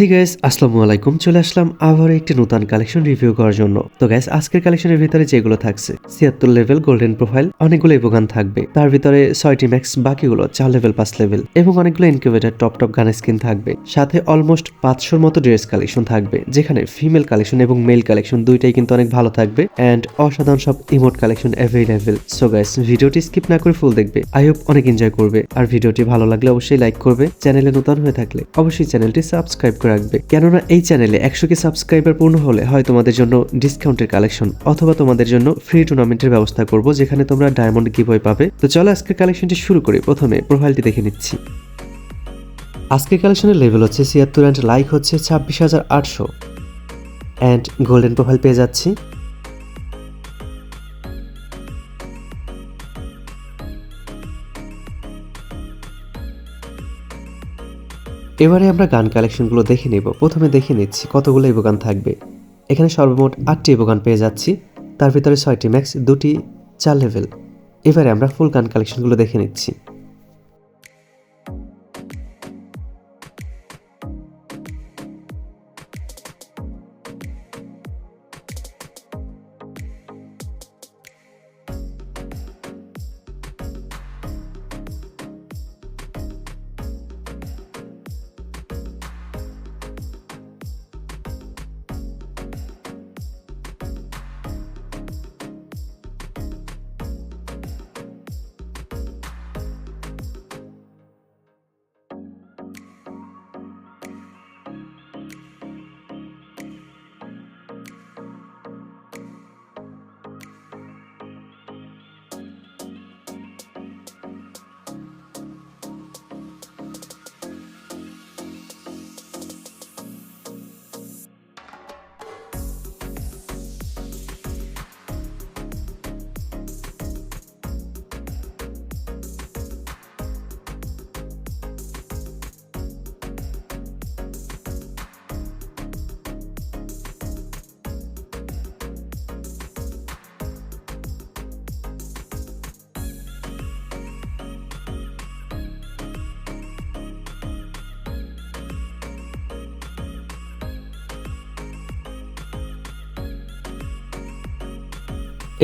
হে gas আসসালামু আলাইকুম। চলে আসলাম আবার একটি নতুন কালেকশন রিভিউ করার জন্য। তো গ্যাস আজকের কালেকশনের ভিতরে যেগুলো থাকছে, ছিয়াত্তর লেভেল গোল্ডেন প্রোফাইল অনেকগুলো ইভোগান থাকবে। তার ভিতরে ছয়টি ম্যাক্স বাকিগুলো চার লেভেল পাঁচ লেভেল এবং অনেকগুলো incubator top top gun skin থাকবে। সাথে অলমোস্ট পাঁচশোর মতো ড্রেস কালেকশন থাকবে, যেখানে ফিমেল কালেকশন এবং মেল কালেকশন দুইটাই কিন্তু অনেক ভালো থাকবে অ্যান্ড অসাধারণ সব emote collection available so guys ভিডিওটি স্কিপ না করে ফুল দেখবে। আই হোপ অনেক এনজয় করবে। আর ভিডিওটি ভালো লাগলে অবশ্যই লাইক করবে। চ্যানেলে নতুন হয়ে থাকলে অবশ্যই চ্যানেলটি সাবস্ক্রাইব করে রাখবে। কেননা এই চ্যানেলে একশো কে সাবস্ক্রাইবার পূর্ণ হলে হয় তোমাদের জন্য ডিসকাউন্টের কালেকশন অথবা তোমাদের জন্য ফ্রি টুর্নামেন্টের ব্যবস্থা করব যেখানে তোমরা ডায়মন্ড গিভওয়ে পাবে। তো চলো আজকের কালেকশনটি শুরু করে। প্রথমে প্রোফাইলটি দেখে নিচ্ছি। আজকের কালেকশনের লেভেল হচ্ছে ছিয়াত্তর অ্যান্ড লাইক হচ্ছে ছাব্বিশ হাজার আটশো। অ্যান্ড গোল্ডেন প্রোফাইল পেয়ে যাচ্ছি। এবারে আমরা গান কালেকশনগুলো দেখে নেব। প্রথমে দেখে নিচ্ছি কতগুলো ইবোগান থাকবে। এখানে সর্বমোট আটটি ইবোগান পেয়ে যাচ্ছি। তার ভিতরে ছয়টি ম্যাক্স, দুটি চার লেভেল। এবারে আমরা ফুল গান কালেকশনগুলো দেখে নিচ্ছি।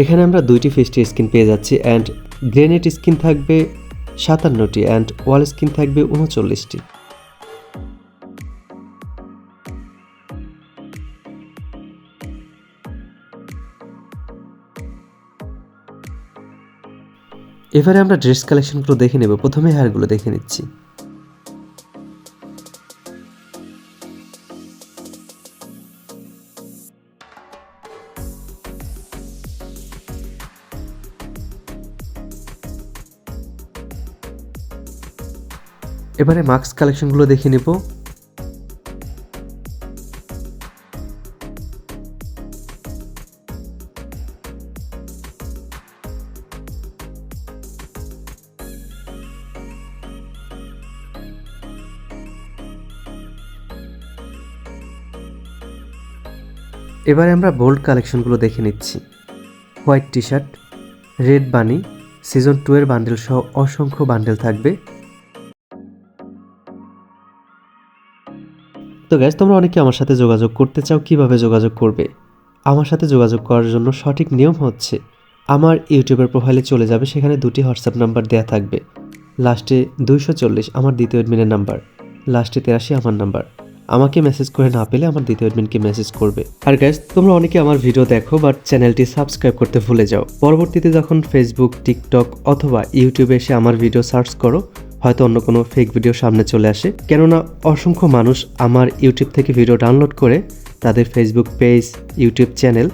এখানে আমরা দুইটি ফেস্টি স্কিন পেয়ে যাচ্ছি অ্যান্ড গ্রেনেড স্কিন থাকবে সাতান্নটি অ্যান্ড ওয়াল স্কিন থাকবে উনচল্লিশটি। এবারে আমরা ড্রেস কালেকশনগুলো দেখে নেব। প্রথমে হেয়ারগুলো দেখে নিচ্ছি। এবারে মাস্ক কালেকশনগুলো দেখে নেব। এবারে আমরা বোল্ড কালেকশনগুলো দেখে নিচ্ছি। White T shirt red bunny season two এর বান্ডেল সহ অসংখ্য বান্ডেল থাকবে। তো গ্যাস তোমরা অনেকে আমার সাথে যোগাযোগ করতে চাও, কীভাবে যোগাযোগ করবে? আমার সাথে যোগাযোগ করার জন্য সঠিক নিয়ম হচ্ছে, আমার ইউটিউবের প্রোফাইলে চলে যাবে, সেখানে দুটি হোয়াটসঅ্যাপ নাম্বার দেওয়া থাকবে। লাস্টে দুইশো চল্লিশ, আমার দ্বিতীয় অ্যাডমিনের নাম্বার লাস্টে তেরাশি, আমার নাম্বার আমাকে মেসেজ করে না পেলে আমার দ্বিতীয় অ্যাডমিনকে মেসেজ করবে। আর গ্যাস তোমরা অনেকে আমার ভিডিও দেখো বাট চ্যানেলটি সাবস্ক্রাইব করতে ভুলে যাও। পরবর্তীতে যখন ফেসবুক টিকটক অথবা ইউটিউবে এসে আমার ভিডিও সার্চ করো হয়তো অন্য কোনো ফেক ভিডিও সামনে চলে আসে। কেননা অসংখ্য মানুষ আমার ইউটিউব থেকে ভিডিও ডাউনলোড করে তাদের ফেসবুক পেজ ইউটিউব চ্যানেল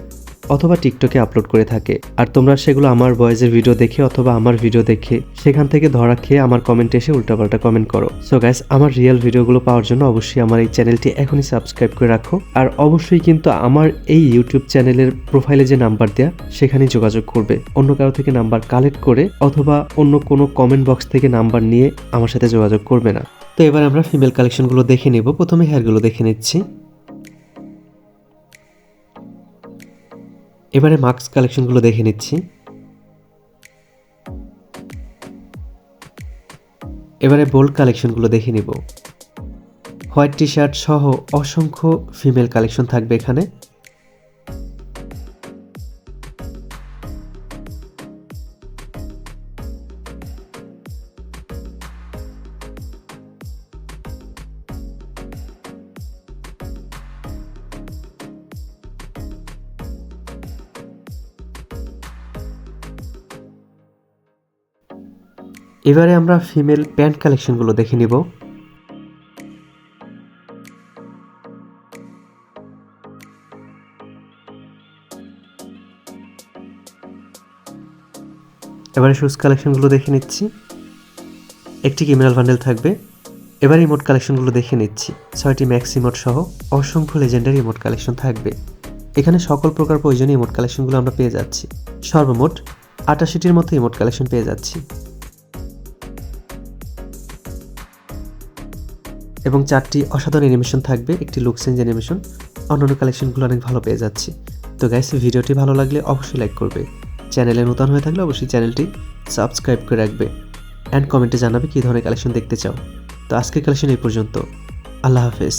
অথবা টিকটকে আপলোড করে থাকে। আর তোমরা সেগুলো আমার ভয়েসের ভিডিও দেখে অথবা আমার ভিডিও দেখে সেখান থেকে ধরা খেয়ে আমার কমেন্টে এসে উল্টাপাল্টা কমেন্ট করো। সো গ্যাস আমার রিয়েল ভিডিওগুলো পাওয়ার জন্য অবশ্যই আমার এই চ্যানেলটি এখনই সাবস্ক্রাইব করে রাখো। আর অবশ্যই কিন্তু আমার এই ইউটিউব চ্যানেলের প্রোফাইলে যে নাম্বার দেয়া, সেখানেই যোগাযোগ করবে। অন্য কারও থেকে নাম্বার কালেক্ট করে অথবা অন্য কোনো কমেন্ট বক্স থেকে নাম্বার নিয়ে আমার সাথে যোগাযোগ করবে না। তো এবার আমরা ফিমেল কালেকশনগুলো দেখে নেব। প্রথমে হেয়ারগুলো দেখে নিচ্ছি। এবারে মাস্ক কালেকশনগুলো দেখে নিচ্ছি। এবারে বোল্ড কালেকশনগুলো দেখে নিব। হোয়াইট টি শার্ট সহ অসংখ্য ফিমেল কালেকশন থাকবে এখানে। এবারে আমরা ফিমেল প্যান্ট কালেকশনগুলো দেখে নিব। এবারে শুজ কালেকশনগুলো দেখে নিচ্ছি। একটি ক্রিমিনাল বান্ডেল থাকবে। এবার ইমোট কালেকশনগুলো দেখে নিচ্ছি। ছয়টি ম্যাক্স ইমোট সহ অসংখ্য লেজেন্ডারি ইমোট কালেকশন থাকবে। এখানে সকল প্রকার প্রয়োজনীয় ইমোট কালেকশনগুলো আমরা পেয়ে যাচ্ছি। সর্বমোট আটাশিটির মতো ইমোট কালেকশন পেয়ে যাচ্ছি। এবং চারটি অসাধারণ অ্যানিমেশন থাকবে, একটি লুক চেঞ্জ অ্যানিমেশন অন্যান্য কালেকশনগুলো অনেক ভালো পেয়ে যাচ্ছি। তো গাইস ভিডিওটি ভালো লাগলে অবশ্যই লাইক করবে। চ্যানেলে নতুন হয়ে থাকলে অবশ্যই চ্যানেলটি সাবস্ক্রাইব করে রাখবে অ্যান্ড কমেন্টে জানাবে কী ধরনের কালেকশন দেখতে চাও। তো আজকের কালেকশন এই পর্যন্ত। আল্লাহ হাফেজ।